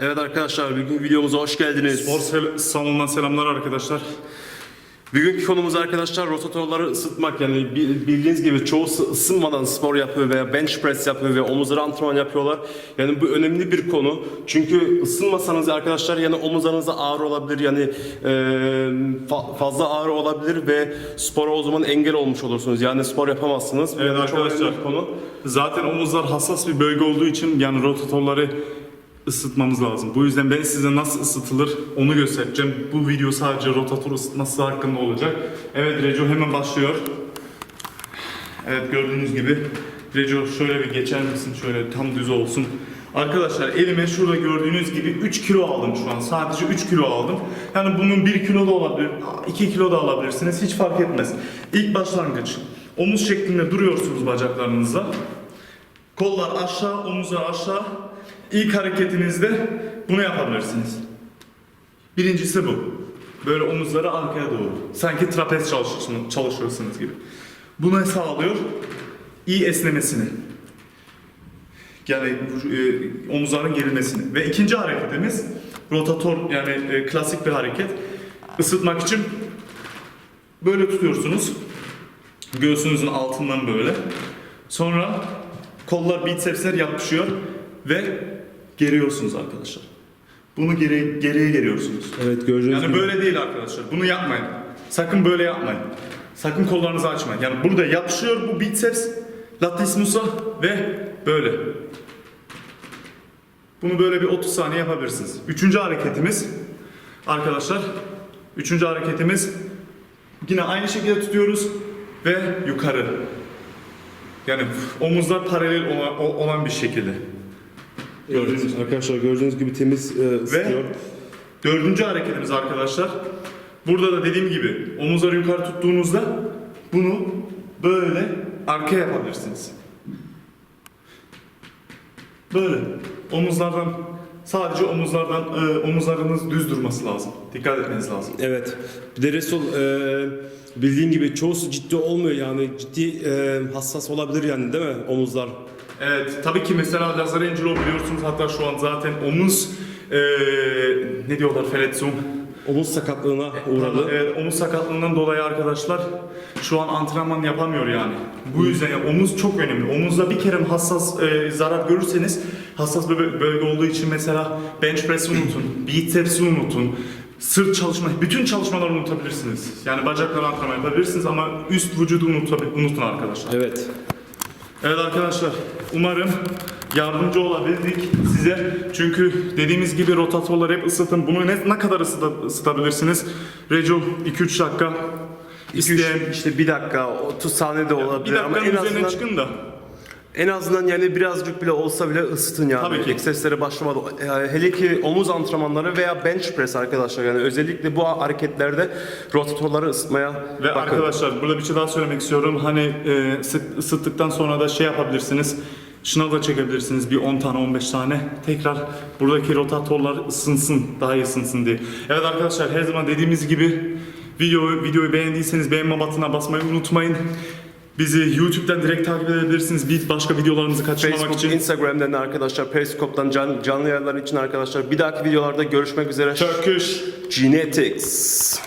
Evet arkadaşlar bugün videomuza hoş geldiniz. Spor sel- salonundan selamlar arkadaşlar. Bugünkü konumuz arkadaşlar rotatorları ısıtmak yani bi- bildiğiniz gibi çoğu ısı- ısınmadan spor yapıyor veya bench press yapıyor ve omuzları antrenman yapıyorlar. Yani bu önemli bir konu. Çünkü ısınmasanız arkadaşlar yani omuzlarınızda ağrı olabilir yani e, fa- fazla ağrı olabilir ve spora o zaman engel olmuş olursunuz. Yani spor yapamazsınız. Bu Evet çok arkadaşlar. bir konu. Zaten omuzlar hassas bir bölge olduğu için yani rotatorları ısıtmamız lazım. Bu yüzden ben size nasıl ısıtılır onu göstereceğim. Bu video sadece rotator ısıtması hakkında olacak. Evet Reco hemen başlıyor. Evet gördüğünüz gibi Reco şöyle bir geçer misin? Şöyle tam düz olsun. Arkadaşlar elime şurada gördüğünüz gibi 3 kilo aldım şu an. Sadece 3 kilo aldım. Yani bunun 1 kilo da olabilir, 2 kilo da alabilirsiniz. Hiç fark etmez. İlk başlangıç. Omuz şeklinde duruyorsunuz bacaklarınızla. Kollar aşağı, omuzlar aşağı. İlk hareketinizde bunu yapabilirsiniz. Birincisi bu. Böyle omuzları arkaya doğru. Sanki trapez çalışıyorsunuz, gibi. Bu ne sağlıyor? İyi esnemesini. Yani e, omuzların gerilmesini. Ve ikinci hareketimiz rotator yani e, klasik bir hareket. Isıtmak için böyle tutuyorsunuz. Göğsünüzün altından böyle. Sonra kollar bicepsler yapışıyor ve geriyorsunuz arkadaşlar. Bunu geri, geriye geriyorsunuz. Evet gördüğünüz Yani böyle değil arkadaşlar. Bunu yapmayın. Sakın böyle yapmayın. Sakın kollarınızı açmayın. Yani burada yapışıyor bu biceps, latissimus'a ve böyle. Bunu böyle bir 30 saniye yapabilirsiniz. Üçüncü hareketimiz arkadaşlar. Üçüncü hareketimiz yine aynı şekilde tutuyoruz ve yukarı. Yani omuzlar paralel olan bir şekilde. Gördüğünüz Evet, arkadaşlar gördüğünüz gibi temiz e, ısıtıyor. Dördüncü hareketimiz arkadaşlar. Burada da dediğim gibi omuzları yukarı tuttuğunuzda bunu böyle arkaya yapabilirsiniz. Böyle. Omuzlardan sadece omuzlardan e, omuzlarınız düz durması lazım. Dikkat etmeniz lazım. Evet. Bir de Resul e, bildiğin gibi çoğusu ciddi olmuyor yani ciddi e, hassas olabilir yani değil mi omuzlar? Evet, tabii ki mesela Lazar Angelo biliyorsunuz hatta şu an zaten omuz e, ne diyorlar Feletzum Omuz sakatlığına uğradı. Evet, omuz sakatlığından dolayı arkadaşlar şu an antrenman yapamıyor yani. Bu yüzden ya, omuz çok önemli. Omuzda bir kere hassas e, zarar görürseniz hassas bir bö- bölge olduğu için mesela bench press'i unutun, biceps'i unutun, sırt çalışma, bütün çalışmaları unutabilirsiniz. Yani bacakları antrenman yapabilirsiniz ama üst vücudu unutun arkadaşlar. Evet. Evet arkadaşlar umarım yardımcı olabildik size. Çünkü dediğimiz gibi rotatorları hep ısıtın. Bunu ne, ne kadar ısıta- ısıtabilirsiniz? Reco 2-3 dakika. İsteyen işte bir dakika 30 saniye de bir olabilir ama en üzerine azından çıkın da. En azından yani birazcık bile olsa bile ısıtın yani. Tabii ki. Egzersizlere başlamadan. Yani hele ki omuz antrenmanları veya bench press arkadaşlar yani özellikle bu hareketlerde rotatorları ısıtmaya Ve bakın. arkadaşlar burada bir şey daha söylemek istiyorum. Hani e, ısıt- ısıttıktan sonra da şey yapabilirsiniz. Şınav da çekebilirsiniz bir 10 tane 15 tane. Tekrar buradaki rotatorlar ısınsın, daha iyi ısınsın diye. Evet arkadaşlar her zaman dediğimiz gibi video videoyu beğendiyseniz beğenme butonuna basmayı unutmayın. Bizi YouTube'dan direkt takip edebilirsiniz. Bir başka videolarımızı kaçırmamak Facebook, için. Instagram'dan da arkadaşlar, Periscope'dan can, canlı yayınlar için arkadaşlar. Bir dahaki videolarda görüşmek üzere. Turkish Genetics.